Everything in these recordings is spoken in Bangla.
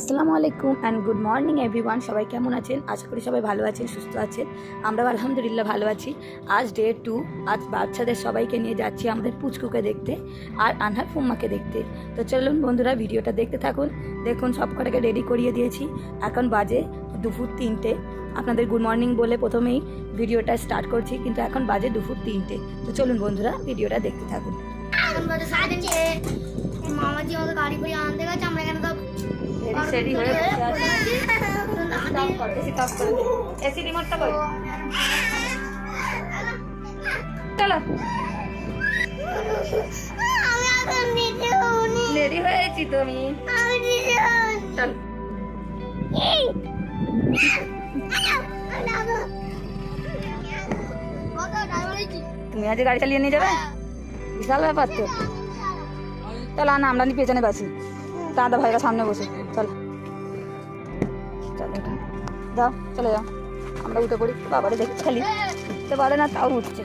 আসসালামু আলাইকুম অ্যান্ড গুড মর্নিং এভরিওয়ান সবাই কেমন আছেন? আশা করি সবাই ভালো আছেন, সুস্থ আছেন। আমরা আলহামদুলিল্লাহ ভালো আছি। আজ ডে টু আজ বাচ্চাদের সবাইকে নিয়ে যাচ্ছি আমাদের পুচকুকে দেখতে আর আনহার ফুম্মাকে দেখতে। তো চলুন বন্ধুরা, ভিডিওটা দেখতে থাকুন। দেখুন সব কটাকে রেডি করিয়ে দিয়েছি। এখন বাজে দুপুর তিনটে। আপনাদের গুড মর্নিং বলে প্রথমেই ভিডিওটা স্টার্ট করছি, কিন্তু এখন বাজে দুপুর তিনটে। তো চলুন বন্ধুরা, ভিডিওটা দেখতে থাকুন। মামাজি গাড়ি করে আনতে গেছে, আমরা রেডি হয়ে এসি রিমোটটা কই চলো। হয়েছি তুমি। চল। তুমি আজ গাড়ি চালিয়ে নিয়ে যাবে? বিশাল ব্যাপার তো। চলো না আমরা পেছনে বাসি। দাদা ভাইরা সামনে বসে। যাও চলে যাও। আমরা উঠে পড়ি বাবারে দেখি খালি। উঠতে পারে না, তাও উঠছে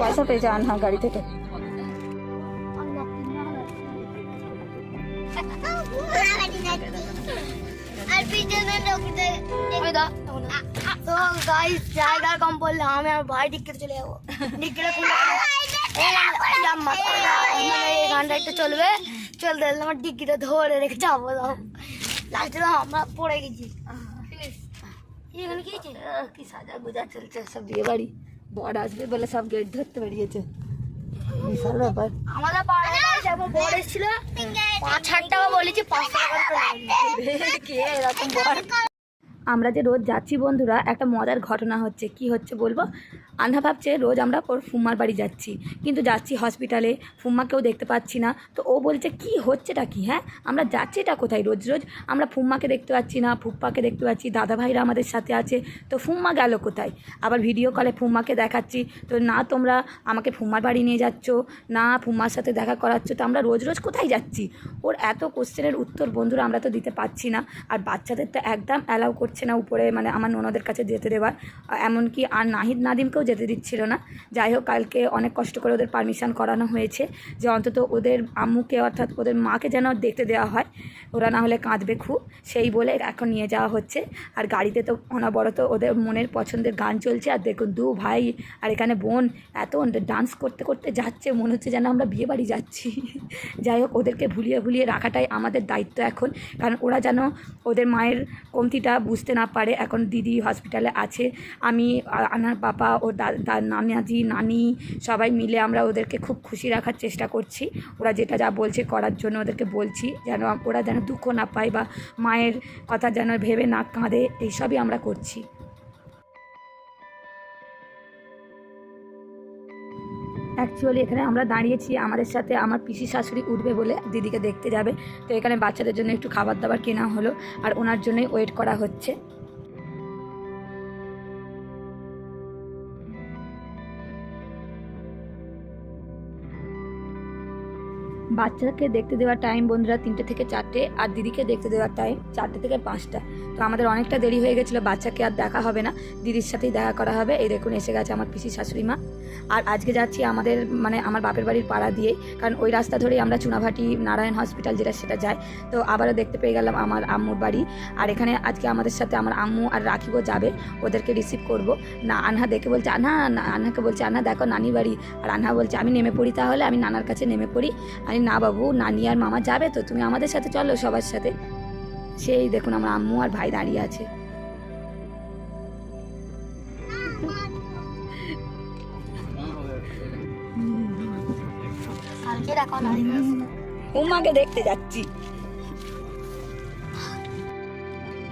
পয়সা পেয়েছে আনহা গাড়ি থেকে। আর পিছনে লোকদের তো গাইস জায়গা কম পড়লে আমি আর ভাই ডিক্কিতে চলে যাব। ডিক্কিতে কোন এই গানটা একটু চলবে। চলতে চলতে আমার ডিক্কিটা ধরে রেখে যাব যাব আমরা পড়ে গেছি। এখানে কি কি সাজা গুজা চলছে সব বিয়ে বাড়ি। বর আসবে বলে সব গেট ধরতে বেরিয়েছে। বিশাল ব্যাপার। আমাদের পাড়ায় এসেছিল। পাঁচ হাজার টাকা বলেছি পাঁচ টাকা কে এরকম বর? আমরা যে রোজ যাচ্ছি বন্ধুরা একটা মজার ঘটনা হচ্ছে। কি হচ্ছে বলব? আন্না ভাবছে, রোজ আমরা ওর ফুম্মার বাড়ি যাচ্ছি। কিন্তু যাচ্ছি হসপিটালে ফুম্মাকেও দেখতে পাচ্ছি না। তো ও বলছে, কি হচ্ছেটা কি হ্যাঁ? আমরা যাচ্ছি এটা কোথায় রোজ রোজ? আমরা ফুম্মাকে দেখতে পাচ্ছি না, ফুপ্পাকে দেখতে পাচ্ছি দাদা ভাইরা আমাদের সাথে আছে। তো ফুম্মা গেল কোথায়? আবার ভিডিও কলে ফুম্মাকে দেখাচ্ছি, তো না, তোমরা আমাকে ফুম্মার বাড়ি নিয়ে যাচ্ছ, না, ফুম্মার সাথে দেখা করাচ্ছ, তো আমরা রোজ রোজ কোথায় যাচ্ছি? ওর এত কোশ্চেনের উত্তর বন্ধুরা আমরা তো দিতে পারছি না। আর বাচ্চাদের তো একদম অ্যালাউ করছে না উপরে মানে আমার ননদের কাছে যেতে দেওয়ার। এমনকি আর নাহিদ নাদিমকেও যেতে দিচ্ছিল না। যাই হোক, কালকে অনেক কষ্ট করে ওদের পারমিশন করানো হয়েছে যে অন্তত ওদের আম্মুকে অর্থাৎ ওদের মাকে যেন দেখতে দেওয়া হয়। ওরা না হলে কাঁদবে খুব। সেই বলে এখন নিয়ে যাওয়া হচ্ছে। আর গাড়িতে তো অনবরত ওদের মনের পছন্দের গান চলছে। আর দেখুন, দু ভাই আর এখানে বোন এত ডান্স করতে করতে যাচ্ছে, মনে হচ্ছে যেন আমরা বিয়ে বাড়ি যাচ্ছি। যাই হোক, ওদেরকে ভুলিয়ে ভুলিয়ে রাখাটাই আমাদের দায়িত্ব এখন। কারণ ওরা যেন ওদের মায়ের কমতিটা বুঝতে না পারে। এখন দিদি হসপিটালে আছে। আমি আনার বাবা ও দা- নানাজি, নানি সবাই মিলে আমরা ওদেরকে খুব খুশি রাখার চেষ্টা করছি। ওরা যেটা যা বলছে করার জন্য ওদেরকে বলছি যেন ওরা যেন দুঃখ না পায় বা মায়ের কথা যেন ভেবে না কাঁদে এইসবই আমরা করছি। অ্যাকচুয়ালি এখানে আমরা দাঁড়িয়েছি, আমাদের সাথে আমার পিসি শাশুড়ি উঠবে বলে দিদিকে দেখতে যাবে। তো এখানে বাচ্চাদের জন্য একটু খাবার দাবার কেনা হলো আর ওনার জন্যই ওয়েট করা হচ্ছে। বাচ্চাকে দেখতে দেওয়ার টাইম বন্ধুরা তিনটে থেকে চারটে, আর দিদিকে দেখতে দেওয়ার টাইম চারটে থেকে পাঁচটা। তো আমাদের অনেকটা দেরি হয়ে গেছিল, বাচ্চাকে আর দেখা হবে না। দিদির সাথেই দেখা করা হবে। এই দেখুন, এসে গেছে আমার পিসি শাশুড়ি মা। আর আজকে যাচ্ছি আমাদের মানে আমার বাপের বাড়ির পাড়া দিয়ে, কারণ ওই রাস্তা ধরেই আমরা চুনাভাটি নারায়ণ হসপিটাল যেটা সেটা যাই তো আবারও দেখতে পেয়ে গেলাম আমার আম্মুর বাড়ি। আর এখানে আজকে আমাদের সাথে আমার আম্মু আর রাখিবও যাবে, ওদেরকে রিসিভ করব। না, আনহা দেখে বলছে, আনহা আনহাকে বলছে, আনহা, দেখো নানি বাড়ি। আর আনহা বলছে, আমি নেমে পড়ি তাহলে? আমি নানার কাছে নেমে পড়ি। আমি না বাবু নানি আর মামা যাবে তো, তুমি আমাদের সাথে চলো সবার সাথে। সেই দেখুন আমার আম্মু আর ভাই দাঁড়িয়ে আছে। উমাকে দেখতে যাচ্ছি।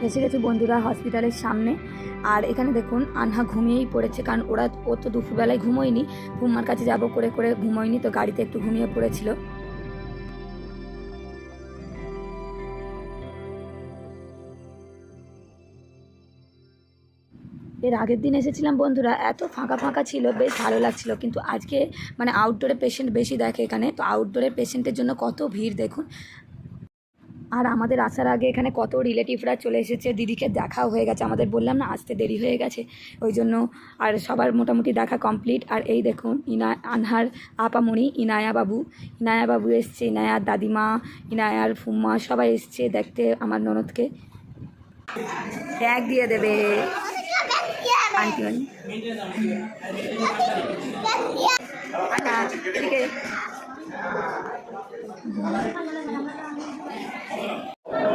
এসে গেছি বন্ধুরা হসপিটালের সামনে। আর এখানে দেখুন আনহা ঘুমিয়েই পড়েছে, কারণ ওরা ও তো দুপুরবেলায় ঘুমোয়নি। ফুম্মার কাছে যাব করে করে ঘুমোয়নি, তো গাড়িতে একটু ঘুমিয়ে পড়েছিল। এর আগের দিন এসেছিলাম বন্ধুরা, এত ফাঁকা ফাঁকা ছিল, বেশ ভালো লাগছিল। কিন্তু আজকে মানে আউটডোরে পেশেন্ট বেশি দেখে এখানে, তো আউটডোরে পেশেন্টের জন্য কত ভিড় দেখুন। আর আমাদের আসার আগে এখানে কত রিলেটিভরা চলে এসেছে, দিদিকে দেখাও হয়ে গেছে। আমাদের বললাম না, আসতে দেরি হয়ে গেছে, ওই জন্য আর সবার মোটামুটি দেখা কমপ্লিট আর এই দেখুন, ইনা, আনহার আপামণি ইনায়া বাবু। ইনায়া বাবু এসছে, ইনায়ার দাদিমা, ইনায়ার ফুম্মা, সবাই এসছে দেখতে আমার ননদকে। ব্যাগ দিয়ে দেবে।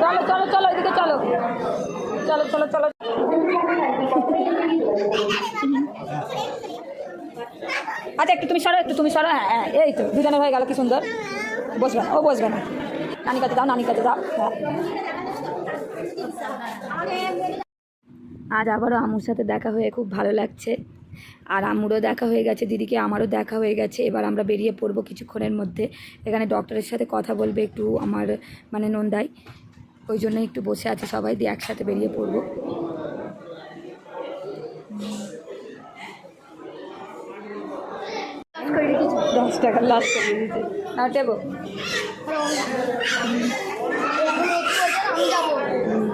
চলো চলো চলো এদিকে চলো চলো চলো চলো আচ্ছা একটু তুমি সরো, একটু তুমি সরো। হ্যাঁ হ্যাঁ এই তো, দুজনে হয়ে গেল, কি সুন্দর। বসবে ও বসবে না। নানি কাছে যাও নানি কাছে যাও। হ্যাঁ। আজ আবারও আমুর সাথে দেখা হয়ে খুব ভালো লাগছে। আর আমুরও দেখা হয়ে গেছে দিদিকে আমারও দেখা হয়ে গেছে। এবার আমরা বেরিয়ে পড়ব কিছুক্ষণের মধ্যে। এখানে ডক্টরের সাথে কথা বলবে একটু আমার মানে নন্দাই। ওই জন্য একটু বসে আছে সবাই দিয়ে একসাথে বেরিয়ে পড়ব। দশ টাকা লাস্ট করে দিয়েছে আর দেবো আমি যাব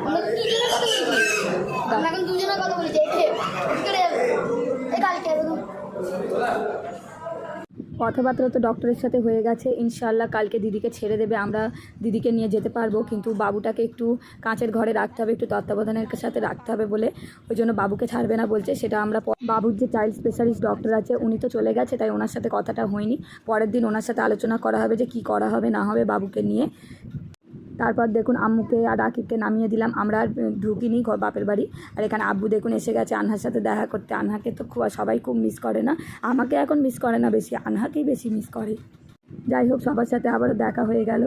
আমরা দুজনের কথা বলছি আমরা এখন দুজনের কথা বলছি একে করে যাবে এই কালকে একদম কথাবার্তা তো ডক্টরের সাথে হয়ে গেছে। ইনশাল্লাহ কালকে দিদিকে ছেড়ে দেবে, আমরা দিদিকে নিয়ে যেতে পারব। কিন্তু বাবুটাকে একটু কাঁচের ঘরে রাখতে হবে, একটু তত্ত্বাবধানের সাথে রাখতে হবে বলে ওই জন্য বাবুকে ছাড়বে না বলছে। সেটা আমরা বাবুর যে চাইল্ড স্পেশালিস্ট ডক্টর আছে, উনি তো চলে গেছে, তাই ওনার সাথে কথাটা হয়নি। পরের দিন ওনার সাথে আলোচনা করা হবে যে কি করা হবে, না হবে বাবুকে নিয়ে। তারপর দেখুন আম্মুকে আর রাকিবকে নামিয়ে দিলাম। আমরা আর ঢুকিনি বাপের বাড়ি। আর এখানে আব্বু দেখুন এসে গেছে আনহার সাথে দেখা করতে। আনহাকে তো খুব, সবাই খুব মিস করে না। আমাকে এখন মিস করে না বেশি। আনহাকেই বেশি মিস করে। যাই হোক, সবার সাথে আবারও দেখা হয়ে গেল।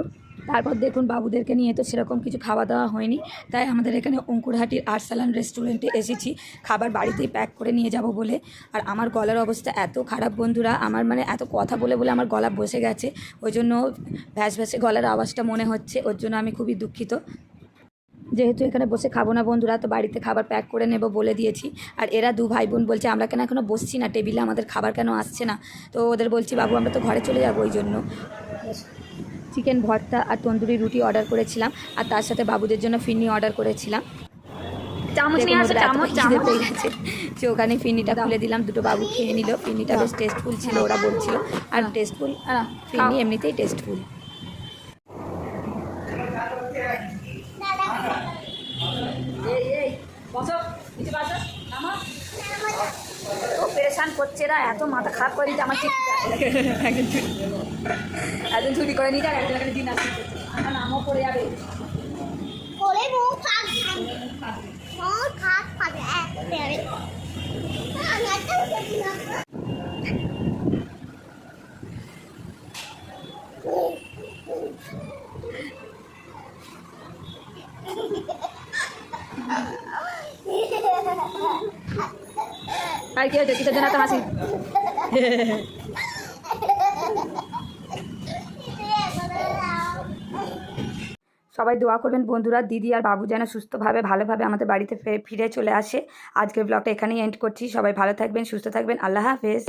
তারপর দেখুন বাবুদেরকে নিয়ে তো সেরকম কিছু খাওয়া দাওয়া হয়নি। তাই আমাদের এখানে অঙ্কুরহাটির আর্সালান রেস্টুরেন্টে এসেছি। খাবার বাড়িতেই প্যাক করে নিয়ে যাব বলে। আর আমার গলার অবস্থা এত খারাপ বন্ধুরা, আমার মানে এত কথা বলে বলে আমার গলা বসে গেছে। ওই জন্য ভ্যাস ভ্যাসে গলার আওয়াজটা মনে হচ্ছে, ওর জন্য আমি খুবই দুঃখিত। যেহেতু এখানে বসে খাব না বন্ধুরা, তো বাড়িতে খাবার প্যাক করে নেব বলে দিয়েছি। আর এরা দু ভাই বোন বলছে, আমরা কেন এখনও বসছি না? টেবিলে আমাদের খাবার কেন আসছে না? তো ওদের বলছি, বাবু, আমরা তো ঘরে চলে যাব ওই জন্য। চিকেন ভর্তা আর তন্দুরি রুটি অর্ডার করেছিলাম আর তার সাথে বাবুদের জন্য ফিরনি অর্ডার করেছিলাম। গেছে। যে ওখানে ফিরনিটা খুলে দিলাম দুটো বাবু খেয়ে নিল। ফিরনিটা বেশ টেস্টফুল ছিল ওরা বলছিল। আর টেস্টফুল ফিরনি এমনিতেই টেস্টফুল ও পেরেশান করছে এরা এত মাথা খারাপ করে দিচ্ছে আমার ঠিক একজন ছুটি করে নিচ্ছে আর একজন দিন আসতে আমার নামও পড়ে যাবে। খাক খাবে হয়েছে কিসের জন্য এত হাসি সবাই দোয়া করবেন বন্ধুরা, দিদি আর বাবু যেন সুস্থভাবে, ভালোভাবে আমাদের বাড়িতে ফিরে চলে আসে। আজকের ব্লগটা এখানেই এন্ড করছি। সবাই ভালো থাকবেন, সুস্থ থাকবেন। আল্লাহ হাফেজ।